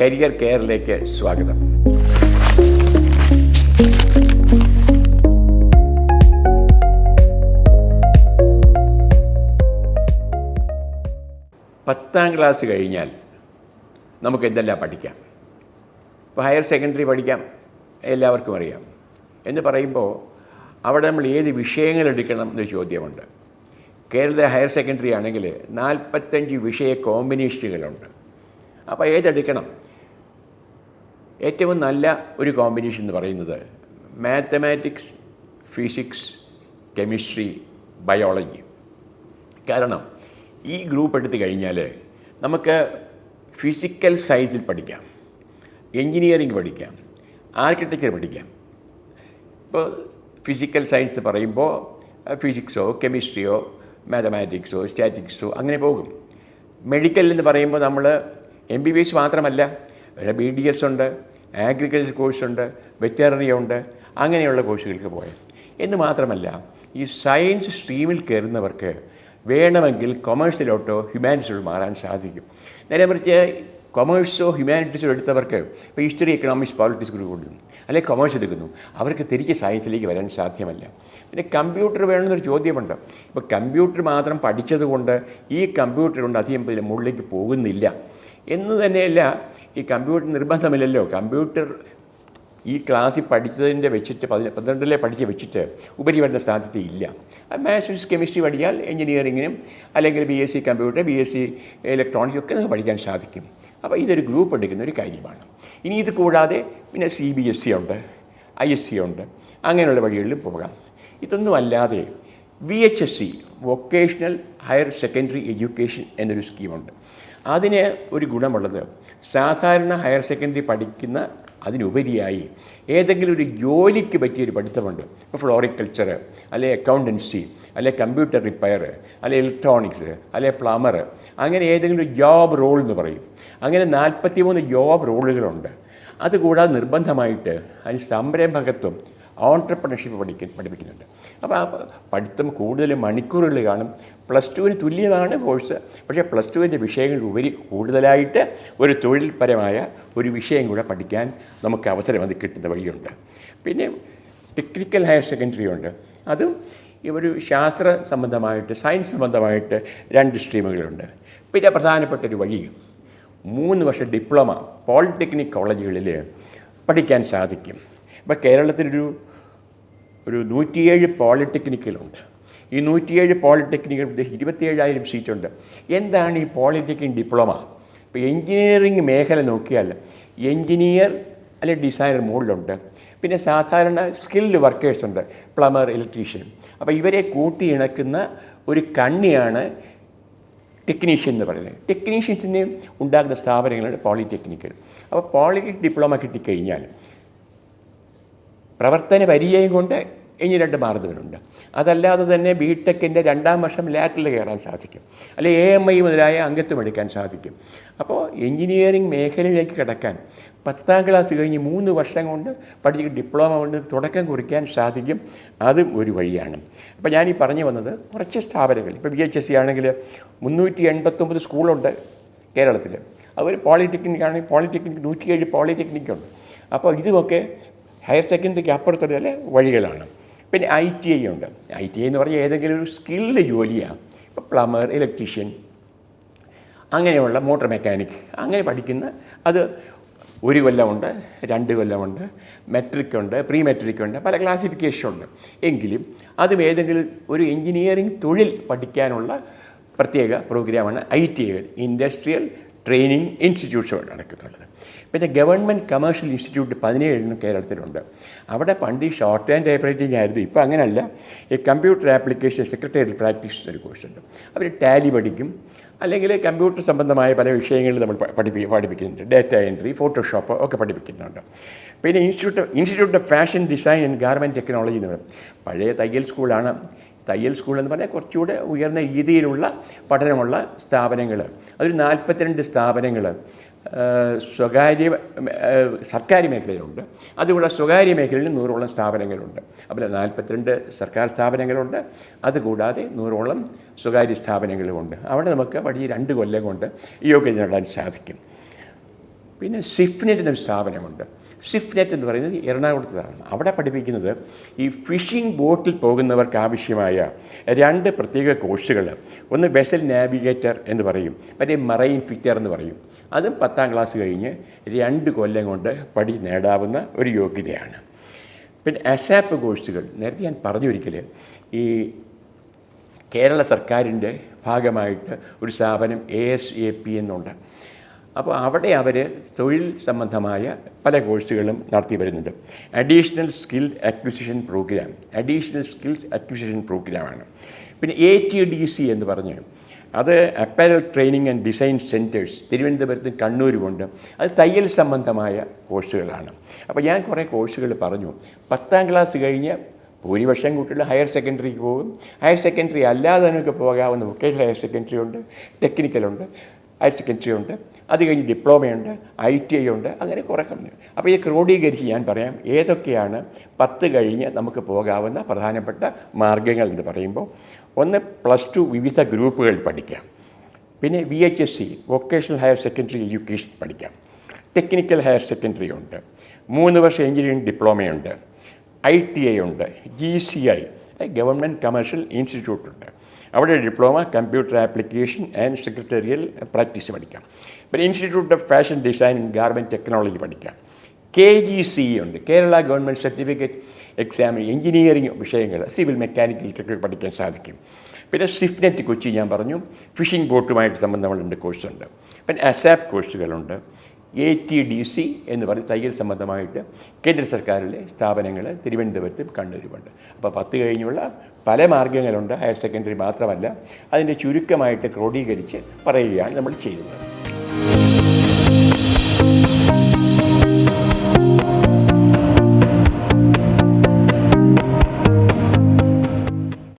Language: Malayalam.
കരിയർ കെയറിലേക്ക് സ്വാഗതം. പത്താം ക്ലാസ് കഴിഞ്ഞാൽ നമുക്ക് എന്തെല്ലാം പഠിക്കാം? ഇപ്പോൾ ഹയർ സെക്കൻഡറി പഠിക്കാം എല്ലാവർക്കും അറിയാം. എന്ന് പറയുമ്പോൾ അവിടെ നമ്മൾ ഏത് വിഷയങ്ങൾ എടുക്കണം എന്നൊരു ചോദ്യമുണ്ട്. കേരള ഹയർ സെക്കൻഡറി ആണെങ്കിൽ നാൽപ്പത്തഞ്ച് വിഷയ കോമ്പിനേഷനുകളുണ്ട്. അപ്പോൾ ഏതെടുക്കണം? ഏറ്റവും നല്ല ഒരു കോമ്പിനേഷൻ എന്ന് പറയുന്നത് മാത്തമാറ്റിക്സ് ഫിസിക്സ് കെമിസ്ട്രി ബയോളജി കാരണം ഈ ഗ്രൂപ്പ് എടുത്തു കഴിഞ്ഞാൽ നമുക്ക് ഫിസിക്കൽ സയൻസിൽ പഠിക്കാം. എൻജിനീയറിംഗ് പഠിക്കാം. ആർക്കിടെക്ചർ പഠിക്കാം. ഇപ്പോൾ ഫിസിക്കൽ സയൻസ് പറയുമ്പോൾ ഫിസിക്സോ കെമിസ്ട്രിയോ മാത്തമാറ്റിക്സോ സ്റ്റാറ്റിക്സോ അങ്ങനെ പോകും. മെഡിക്കൽ എന്ന് പറയുമ്പോൾ നമ്മൾ എം ബി ബി എസ് മാത്രമല്ല ബി ഡി എസ് ഉണ്ട് അഗ്രികൾച്ചർ കോഴ്സുണ്ട് വെറ്ററിനറി ഉണ്ട് അങ്ങനെയുള്ള കോഴ്സുകൾക്ക് പോയത് എന്ന് മാത്രമല്ല ഈ സയൻസ് സ്ട്രീമിൽ കയറുന്നവർക്ക് വേണമെങ്കിൽ കൊമേഴ്സിലോട്ടോ ഹ്യൂമാനിറ്റീസിലോട്ടോ മാറാൻ സാധിക്കും. നേരെ മറിച്ച് കൊമേഴ്സോ ഹ്യൂമാനിറ്റീസോ എടുത്തവർക്ക് ഇപ്പോൾ ഹിസ്റ്ററി എക്കണോമിക്സ് പോളിറ്റിക്സ് ഗ്രൂപ്പ് കൊടുക്കും. അല്ലെങ്കിൽ കൊമേഴ്സ് എടുക്കുന്നു. അവർക്ക് തിരിച്ച് സയൻസിലേക്ക് വരാൻ സാധ്യമല്ല. പിന്നെ കമ്പ്യൂട്ടർ വേണമെന്നൊരു ചോദ്യമുണ്ട്. ഇപ്പോൾ കമ്പ്യൂട്ടർ മാത്രം പഠിച്ചതുകൊണ്ട് ഈ കമ്പ്യൂട്ടർ കൊണ്ട് അധികം മുകളിലേക്ക് പോകുന്നില്ല. എന്ന് തന്നെയല്ല ഈ കമ്പ്യൂട്ടർ നിർബന്ധമില്ലല്ലോ. കമ്പ്യൂട്ടർ ഈ ക്ലാസ്സിൽ പഠിച്ചതിന്റെ വെച്ചിട്ട് പതിന പന്ത്രണ്ടിലെ പഠിച്ച് വെച്ചിട്ട് ഉപരി വരുന്ന സാധ്യതയില്ല മാത്സ് കെമിസ്ട്രി പഠിച്ചാൽ എഞ്ചിനീയറിങ്ങിനും അല്ലെങ്കിൽ B S C computer B S C electronics ഒക്കെ നമുക്ക് പഠിക്കാൻ സാധിക്കും. അപ്പോൾ ഇതൊരു ഗ്രൂപ്പ് എടുക്കുന്ന ഒരു കാര്യമാണ്. ഇനി ഇത് കൂടാതെ പിന്നെ സി ബി എസ് സി ഉണ്ട് ഐ എസ് സി ഉണ്ട്. അങ്ങനെയുള്ള വഴികളിൽ പോകാം. ഇതൊന്നും അല്ലാതെ V H S C vocational higher secondary education എന്നൊരു സ്കീമുണ്ട്. അതിന് ഒരു ഗുണമുള്ളത്. സാധാരണ ഹയർ സെക്കൻഡറി പഠിക്കുന്ന അതിനുപരിയായി ഏതെങ്കിലും ഒരു ജോലിക്ക് പറ്റിയൊരു പഠിത്തമുണ്ട്. ഇപ്പോൾ ഫ്ലോറിക്കൾച്ചർ അല്ലെ അക്കൗണ്ടൻസി അല്ലെ കമ്പ്യൂട്ടർ റിപ്പയർ അല്ലെ ഇലക്ട്രോണിക്സ് അല്ലെ പ്ലംബർ അങ്ങനെ ഏതെങ്കിലും ഒരു ജോബ് റോൾ എന്ന് പറയും. അങ്ങനെ നാൽപ്പത്തി മൂന്ന് ജോബ് റോളുകളുണ്ട് അതുകൂടാതെ നിർബന്ധമായിട്ട് അതിന് സംരംഭകത്വം ഓൺട്രപ്രണർഷിപ്പ് പഠിക്ക പഠിപ്പിക്കുന്നുണ്ട്. അപ്പോൾ ആ പഠിത്തം കൂടുതൽ മണിക്കൂറുകൾ കാണും. പ്ലസ് ടുവിന് തുല്യമാണ് കോഴ്സ്. പക്ഷേ പ്ലസ് ടുവിന്റെ വിഷയങ്ങൾ ഉപരി കൂടുതലായിട്ട് ഒരു തൊഴിൽപരമായ ഒരു വിഷയം കൂടെ പഠിക്കാൻ നമുക്ക് അവസരം അത് കിട്ടുന്ന വഴിയുണ്ട്. പിന്നെ ടെക്നിക്കൽ ഹയർ സെക്കൻഡറി ഉണ്ട്. അതും ഒരു ശാസ്ത്ര സംബന്ധമായിട്ട് സയൻസ് സംബന്ധമായിട്ട് രണ്ട് സ്ട്രീമുകളുണ്ട് പിന്നെ പ്രധാനപ്പെട്ട ഒരു വഴി മൂന്ന് വർഷം ഡിപ്ലോമ പോളിടെക്നിക് കോളേജുകളിൽ പഠിക്കാൻ സാധിക്കും. ഇപ്പോൾ കേരളത്തിലൊരു ഒരു നൂറ്റിയേഴ് പോളിടെക്നിക്കിലുണ്ട്. ഈ നൂറ്റിയേഴ് പോളിടെക്നിക്കൽ ഇരുപത്തിയേഴായിരം സീറ്റുണ്ട്. എന്താണ് ഈ പോളിടെക്നിക് ഡിപ്ലോമ? ഇപ്പോൾ എൻജിനീയറിംഗ് മേഖല നോക്കിയാൽ എൻജിനീയർ അല്ലെങ്കിൽ ഡിസൈനർ മുകളിലുണ്ട്. പിന്നെ സാധാരണ സ്കിൽഡ് വർക്കേഴ്സ് ഉണ്ട് പ്ലംബർ ഇലക്ട്രീഷ്യൻ. അപ്പോൾ ഇവരെ കൂട്ടി ഇണക്കുന്ന ഒരു കണ്ണിയാണ് ടെക്നീഷ്യൻ എന്ന് പറയുന്നത്. ടെക്നീഷ്യൻസിനെ ഉണ്ടാകുന്ന സ്ഥാപനങ്ങളാണ് പോളിടെക്നിക്കൽ. അപ്പോൾ പോളിടെക്നിക് ഡിപ്ലോമ കിട്ടിക്കഴിഞ്ഞാൽ പ്രവർത്തന പരിചയം കൊണ്ട് ഇനി രണ്ട് മാർഗങ്ങളുണ്ട്. അതല്ലാതെ തന്നെ ബി ടെക്കിന്റെ രണ്ടാം വർഷം ലാറ്ററിൽ കയറാൻ സാധിക്കും. അല്ലെങ്കിൽ എ എം ഐ മുതലായ അംഗത്വം എടുക്കാൻ സാധിക്കും. അപ്പോൾ എഞ്ചിനീയറിംഗ് മേഖലയിലേക്ക് കിടക്കാൻ പത്താം ക്ലാസ് കഴിഞ്ഞ് മൂന്ന് വർഷം കൊണ്ട് പഠിച്ച് ഡിപ്ലോമ കൊണ്ട് തുടക്കം കുറിക്കാൻ സാധിക്കും. അതും ഒരു വഴിയാണ്. അപ്പോൾ ഞാൻ ഈ പറഞ്ഞു വന്നത് കുറച്ച് സ്ഥാപനങ്ങൾ. ഇപ്പോൾ ബി എച്ച് എസ് സി ആണെങ്കിൽ മുന്നൂറ്റി എൺപത്തൊമ്പത് സ്കൂളുണ്ട് കേരളത്തിൽ അവർ പോളിടെക്നിക് ആണെങ്കിൽ പോളിടെക്നിക് നൂറ്റിയേഴ് പോളിടെക്നിക്കുണ്ട് അപ്പോൾ ഇതുമൊക്കെ ഹയർ സെക്കൻഡറിക്ക് അപ്പുറത്തുള്ള വഴികളാണ്. പിന്നെ ഐ ടി ഐ ഉണ്ട്. ഐ ടി ഐ എന്ന് പറഞ്ഞാൽ ഏതെങ്കിലും ഒരു സ്കിൽഡ് ജോലിയാണ്. ഇപ്പോൾ പ്ലംബർ ഇലക്ട്രീഷ്യൻ അങ്ങനെയുള്ള മോട്ടോർ മെക്കാനിക് അങ്ങനെ പഠിക്കുന്ന അത് ഒരു കൊല്ലമുണ്ട് രണ്ട് കൊല്ലമുണ്ട് മെട്രിക് ഉണ്ട് പ്രീ മെട്രിക് ഉണ്ട് പല ക്ലാസിഫിക്കേഷൻ ഉണ്ട്. എങ്കിലും അതും ഏതെങ്കിലും ഒരു എഞ്ചിനീയറിംഗ് തൊഴിൽ പഠിക്കാനുള്ള പ്രത്യേക പ്രോഗ്രാമാണ് ഐ ടി ഐകൾ ഇൻഡസ്ട്രിയൽ ട്രെയിനിങ് ഇൻസ്റ്റിറ്റ്യൂഷൻ നടക്കുന്നുള്ളത്. പിന്നെ ഗവൺമെന്റ് കമേഴ്ഷ്യൽ ഇൻസ്റ്റിറ്റ്യൂട്ട് പതിനേഴിനും കേരളത്തിലുണ്ട്. അവിടെ പണ്ട് ഈ ഷോർട്ട് ഹാൻഡ് ടൈപ്പ് റൈറ്റിംഗ് ആയിരുന്നു. ഇപ്പോൾ അങ്ങനെയല്ല ഈ കമ്പ്യൂട്ടർ ആപ്ലിക്കേഷൻ സെക്രട്ടേറിയൽ പ്രാക്ടീസ് ഒരു കോഴ്സുണ്ട് അവർ ടാലി പഠിക്കും. അല്ലെങ്കിൽ കമ്പ്യൂട്ടർ സംബന്ധമായ പല വിഷയങ്ങളിൽ നമ്മൾ പഠിപ്പി പഠിപ്പിക്കുന്നുണ്ട്. ഡാറ്റ എൻട്രി ഫോട്ടോഷോപ്പ് ഒക്കെ പഠിപ്പിക്കുന്നുണ്ട്. പിന്നെ institute institute of fashion design and garment technology എന്ന് പറയും. പഴയ തയ്യൽ സ്കൂളാണ് തയ്യൽ സ്കൂൾ എന്ന് പറഞ്ഞാൽ കുറച്ചുകൂടെ ഉയർന്ന രീതിയിലുള്ള പഠനമുള്ള സ്ഥാപനങ്ങൾ അതൊരു നാൽപ്പത്തിരണ്ട് സ്ഥാപനങ്ങൾ സ്വകാര്യ സർക്കാർ മേഖലയിലുണ്ട്. അതുകൂടെ സ്വകാര്യ മേഖലയിൽ നൂറോളം സ്ഥാപനങ്ങളുണ്ട്. അപ്പോൾ നാൽപ്പത്തിരണ്ട് സർക്കാർ സ്ഥാപനങ്ങളുണ്ട്. അതുകൂടാതെ നൂറോളം സ്വകാര്യ സ്ഥാപനങ്ങളുമുണ്ട്. അവിടെ നമുക്ക് വഴി രണ്ട് കൊല്ലം കൊണ്ട് യോഗ്യത നേടാൻ സാധിക്കും. പിന്നെ സിഫ്നെറ്റ് എന്നൊരു സ്ഥാപനമുണ്ട്. സിഫ്നെറ്റ് എന്ന് പറയുന്നത് എറണാകുളത്താണ് അവിടെ പഠിപ്പിക്കുന്നത് ഈ ഫിഷിംഗ് ബോട്ടിൽ പോകുന്നവർക്ക് ആവശ്യമായ രണ്ട് പ്രത്യേക കോഴ്സുകൾ. ഒന്ന് വെസൽ നാവിഗേറ്റർ എന്ന് പറയും. മറ്റേ മറൈൻ ഫിറ്റർ എന്ന് പറയും. അതും പത്താം ക്ലാസ് കഴിഞ്ഞ് രണ്ട് കൊല്ലം കൊണ്ട് പഠി നേടാവുന്ന ഒരു യോഗ്യതയാണ്. പിന്നെ അസാപ്പ് കോഴ്സുകൾ നേരത്തെ ഞാൻ പറഞ്ഞൊരിക്കൽ ഈ കേരള സർക്കാരിന്റെ ഭാഗമായിട്ട് ഒരു സ്ഥാപനം എ എസ് എ പി എന്നുണ്ട്. അപ്പോൾ അവിടെ അവർ തൊഴിൽ സംബന്ധമായ പല കോഴ്സുകളും നടത്തി വരുന്നുണ്ട്. Additional skill acquisition program additional skills acquisition പ്രോഗ്രാമാണ് പിന്നെ എ ടി ഡി സി എന്ന് പറഞ്ഞ് അത് apparel training and design centres തിരുവനന്തപുരത്തും കണ്ണൂരുമുണ്ട്. അത് തയ്യൽ സംബന്ധമായ കോഴ്സുകളാണ് അപ്പോൾ ഞാൻ കുറേ കോഴ്സുകൾ പറഞ്ഞു. പത്താം ക്ലാസ് കഴിഞ്ഞ് ഭൂരിപക്ഷം കുട്ടികൾ ഹയർ സെക്കൻഡറിക്ക് പോകും. ഹയർ സെക്കൻഡറി അല്ലാതെ നമുക്ക് പോകാവുന്ന വൊക്കേഷണൽ ഹയർ സെക്കൻഡറി ഉണ്ട് ടെക്നിക്കലുണ്ട് ഹയർ സെക്കൻഡറി ഉണ്ട്. അത് കഴിഞ്ഞ് ഡിപ്ലോമയുണ്ട് ഐ ടി ഐ ഉണ്ട് അങ്ങനെ കുറേ കമ്പനി അപ്പോൾ ഈ ക്രോഡീകരിച്ച് ഞാൻ പറയാം ഏതൊക്കെയാണ് പത്ത് കഴിഞ്ഞ് നമുക്ക് പോകാവുന്ന പ്രധാനപ്പെട്ട മാർഗങ്ങൾ എന്ന് പറയുമ്പോൾ ഒന്ന് പ്ലസ് ടു വിവിധ ഗ്രൂപ്പുകൾ പഠിക്കാം. പിന്നെ V H S C vocational higher secondary education പഠിക്കാം. ടെക്നിക്കൽ ഹയർ സെക്കൻഡറി ഉണ്ട്. മൂന്ന് വർഷം എഞ്ചിനീയറിംഗ് ഡിപ്ലോമയുണ്ട് ഐ ടി ഐ ഉണ്ട്. G C I government commercial institute ഉണ്ട്. അവിടെ diploma computer application and secretarial practice പഠിക്കാം. പിന്നെ institute of fashion design garment technology പഠിക്കാം. കെ ജി സി ഉണ്ട്. Kerala government certificate exam engineering വിഷയങ്ങൾ സിവിൽ മെക്കാനിക്കൽ പഠിക്കാൻ സാധിക്കും. പിന്നെ സിഫ്നെറ്റ് കൊച്ചി ഞാൻ പറഞ്ഞു. ഫിഷിംഗ് ബോട്ടുമായിട്ട് സംബന്ധമുള്ള കോഴ്സുണ്ട് പിന്നെ അസാപ്പ് കോഴ്സുകളുണ്ട് എ ടി ഡി സി എന്ന് പറഞ്ഞ് തയ്യൽ സംബന്ധമായിട്ട് കേന്ദ്ര സർക്കാരിലെ സ്ഥാപനങ്ങൾ തിരുവനന്തപുരത്തും കണ്ണൂരുമുണ്ട്. അപ്പോൾ പത്ത് കഴിഞ്ഞുള്ള പല മാർഗങ്ങളുണ്ട്. ഹയർ സെക്കൻഡറി മാത്രമല്ല അതിന്റെ ചുരുക്കമായിട്ട് ക്രോഡീകരിച്ച് പറയുകയാണ് നമ്മൾ ചെയ്യുന്നത്.